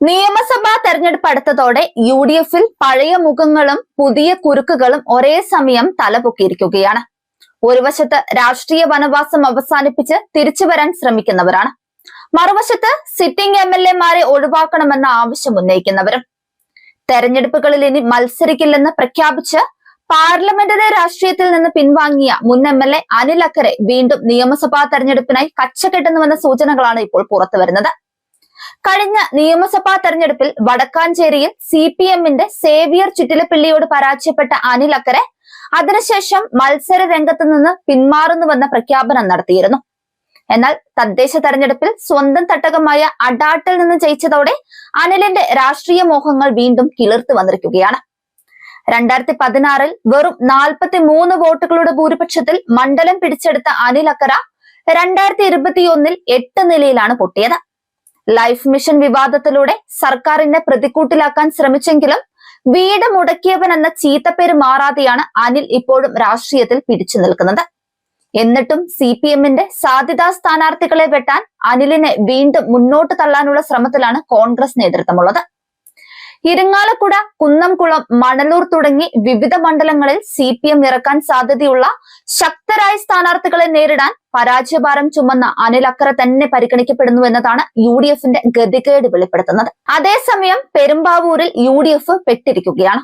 നിയമസഭാ തെരഞ്ഞെടുപ്പ് അടുത്തതോടെ U D എഫിൽ പഴയ മുഖങ്ങളും പുതിയ കുരുക്കുകളും ഒരേ സമയം തലപൊക്കിയിരിക്കുകയാണ്. ഒരു വശത്ത് രാഷ്ട്രീയ വനവാസം അവസാനിപ്പിച്ച് തിരിച്ചു വരാൻ ശ്രമിക്കുന്നവരാണ്. മറുവശത്ത് സിറ്റിംഗ് എം എൽ എമാരെ ഒഴിവാക്കണമെന്ന ആവശ്യം ഉന്നയിക്കുന്നവരും. തെരഞ്ഞെടുപ്പുകളിൽ ഇനി മത്സരിക്കില്ലെന്ന് പ്രഖ്യാപിച്ച് പാർലമെന്ററി രാഷ്ട്രീയത്തിൽ നിന്ന് പിൻവാങ്ങിയ മുൻ എം എൽ എ അനിൽ അക്കരെ വീണ്ടും നിയമസഭാ തെരഞ്ഞെടുപ്പിനായി കച്ചകെട്ടുന്നുവെന്ന സൂചനകളാണ് ഇപ്പോൾ പുറത്തുവരുന്നത്. കഴിഞ്ഞ നിയമസഭാ തെരഞ്ഞെടുപ്പിൽ വടക്കാഞ്ചേരിയിൽ സി പി എമ്മിന്റെ സേവിയർ ചുറ്റിലപ്പിള്ളിയോട് പരാജയപ്പെട്ട അനിൽ അക്കരെ അതിനുശേഷം മത്സര രംഗത്ത് നിന്ന് പിന്മാറുന്നുവെന്ന പ്രഖ്യാപനം നടത്തിയിരുന്നു. എന്നാൽ തദ്ദേശ തെരഞ്ഞെടുപ്പിൽ സ്വന്തം തട്ടകമായ അഡാട്ടിൽ നിന്ന് ജയിച്ചതോടെ അനിലിന്റെ രാഷ്ട്രീയ മോഹങ്ങൾ വീണ്ടും കിളിർത്തു വന്നിരിക്കുകയാണ്. രണ്ടായിരത്തി പതിനാറിൽ വെറും നാൽപ്പത്തി മൂന്ന് വോട്ടുകളുടെ ഭൂരിപക്ഷത്തിൽ മണ്ഡലം പിടിച്ചെടുത്ത അനിൽ അക്കര രണ്ടായിരത്തി ഇരുപത്തിയൊന്നിൽ എട്ട് നിലയിലാണ് പൊട്ടിയത്. ലൈഫ് മിഷൻ വിവാദത്തിലൂടെ സർക്കാരിനെ പ്രതിക്കൂട്ടിലാക്കാൻ ശ്രമിച്ചെങ്കിലും വീട് മുടക്കിയവൻ എന്ന ചീത്തപ്പേര് മാറാതെയാണ് അനിൽ ഇപ്പോഴും രാഷ്ട്രീയത്തിൽ പിടിച്ചു നിൽക്കുന്നത്. എന്നിട്ടും സി പി എമ്മിന്റെ സാധ്യതാ സ്ഥാനാർത്ഥികളെ വെട്ടാൻ അനിലിനെ വീണ്ടും മുന്നോട്ട് തള്ളാനുള്ള ശ്രമത്തിലാണ് കോൺഗ്രസ് നേതൃത്വമുള്ളത്. ഇരിങ്ങാലക്കുട കുന്നംകുളം മണലൂർ തുടങ്ങി വിവിധ മണ്ഡലങ്ങളിൽ സി പി എം ഇറക്കാൻ സാധ്യതയുള്ള ശക്തരായ സ്ഥാനാർത്ഥികളെ നേരിടാൻ പരാജയഭാരം ചുമന്ന അനിൽ അക്കര തന്നെ പരിഗണിക്കപ്പെടുന്നു എന്നതാണ് യു ഡി എഫിന്റെ ഗതികേട് വെളിപ്പെടുത്തുന്നത്. അതേസമയം പെരുമ്പാവൂരിൽ U D F പെട്ടിരിക്കുകയാണ്.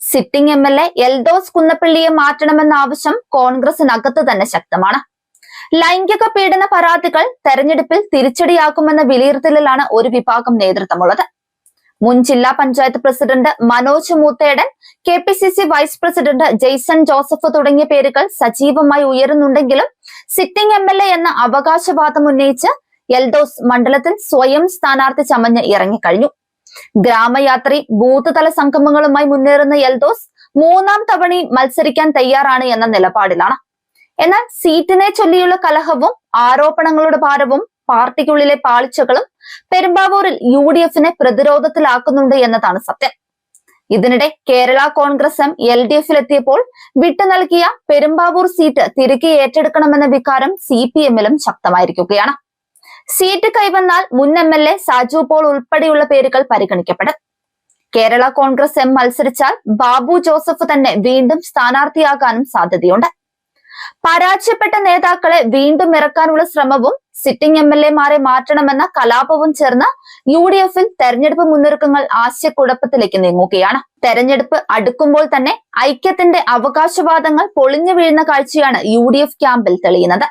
Sitting M L A Eldhose കുന്നപ്പള്ളിയെ മാറ്റണമെന്ന ആവശ്യം കോൺഗ്രസിനകത്ത് തന്നെ ശക്തമാണ്. ലൈംഗിക പീഡന പരാതികൾ തെരഞ്ഞെടുപ്പിൽ തിരിച്ചടിയാക്കുമെന്ന വിലയിരുത്തലിലാണ് ഒരു വിഭാഗം നേതൃത്വമുള്ളത്. മുൻ ജില്ലാ panchayat president Manoj Moothedan K P C C vice president Jaison Joseph തുടങ്ങിയ പേരുകൾ സജീവമായി ഉയരുന്നുണ്ടെങ്കിലും സിറ്റിംഗ് എം എൽ എ എന്ന അവകാശവാദം ഉന്നയിച്ച് എൽദോസ് മണ്ഡലത്തിൽ സ്വയം സ്ഥാനാർത്ഥി ചമഞ്ഞ് ഇറങ്ങിക്കഴിഞ്ഞു. ഗ്രാമയാത്രി ബൂത്ത് തല സംഗമങ്ങളുമായി മുന്നേറുന്ന എൽദോസ് മൂന്നാം തവണയും മത്സരിക്കാൻ തയ്യാറാണ് എന്ന നിലപാടിലാണ്. എന്നാൽ സീറ്റിനെ ചൊല്ലിയുള്ള കലഹവും ആരോപണങ്ങളുടെ ഭാരവും പാർട്ടിക്കുള്ളിലെ പാളിച്ചകളും പെരുമ്പാവൂരിൽ യു ഡി എഫിനെ പ്രതിരോധത്തിലാക്കുന്നുണ്ട് എന്നതാണ് സത്യം. ഇതിനിടെ Kerala Congress M L D എഫിലെത്തിയപ്പോൾ വിട്ടു നൽകിയ പെരുമ്പാവൂർ സീറ്റ് തിരികെ ഏറ്റെടുക്കണമെന്ന വികാരം സി പി എമ്മിലും ശക്തമായിരിക്കുകയാണ്. സീറ്റ് കൈവന്നാൽ മുൻ M L A Saju Paul ഉൾപ്പെടെയുള്ള പേരുകൾ പരിഗണിക്കപ്പെടും. കേരള കോൺഗ്രസ് എം മത്സരിച്ചാൽ ബാബു ജോസഫ് തന്നെ വീണ്ടും സ്ഥാനാർത്ഥിയാകാനും സാധ്യതയുണ്ട്. പരാജയപ്പെട്ട നേതാക്കളെ വീണ്ടും ഇറക്കാനുള്ള ശ്രമവും സിറ്റിംഗ് എം എൽ എമാരെ മാറ്റണമെന്ന കലാപവും ചേർന്ന് യു ഡി എഫിൽ തെരഞ്ഞെടുപ്പ് മുന്നൊരുക്കങ്ങൾ ആശയക്കുഴപ്പത്തിലേക്ക് നീങ്ങുകയാണ്. തെരഞ്ഞെടുപ്പ് അടുക്കുമ്പോൾ തന്നെ ഐക്യത്തിന്റെ അവകാശവാദങ്ങൾ പൊളിഞ്ഞു വീഴുന്ന കാഴ്ചയാണ് യു ഡി എഫ് ക്യാമ്പിൽ തെളിയുന്നത്.